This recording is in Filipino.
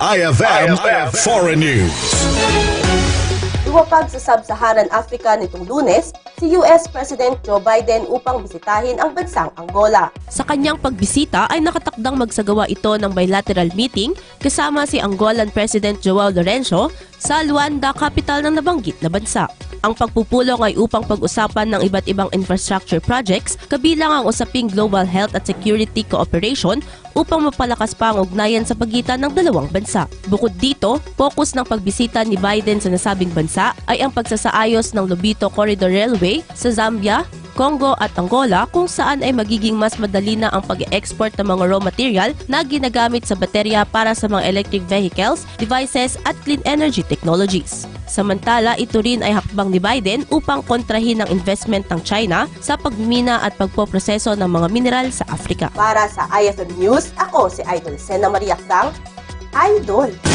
IFM Foreign News. Lumapag sa Sub-Saharan Africa nitong lunes si US President Joe Biden upang bisitahin ang bansang Angola. Sa kanyang pagbisita ay nakatakdang magsagawa ito ng bilateral meeting kasama si Angolan President Joao Lorenzo sa Luanda, capital ng nabanggit na bansa. Ang pagpupulong ay upang pag-usapan ng iba't ibang infrastructure projects kabilang ang usaping global health at security cooperation upang mapalakas pa ang ugnayan sa pagitan ng dalawang bansa. Bukod dito, focus ng pagbisita ni Biden sa nasabing bansa ay ang pagsasaayos ng Lobito Corridor Railway sa Zambia, Congo at Angola kung saan ay magiging mas madali na ang pag-export ng mga raw material na ginagamit sa baterya para sa mga electric vehicles, devices at clean energy technologies. Samantala, ito rin ay hakbang ni Biden upang kontrahin ang investment ng China sa pagmina at pagpoproseso ng mga mineral sa Afrika. Para sa IFM News, ako si Idol Sena Maria Sang, Idol!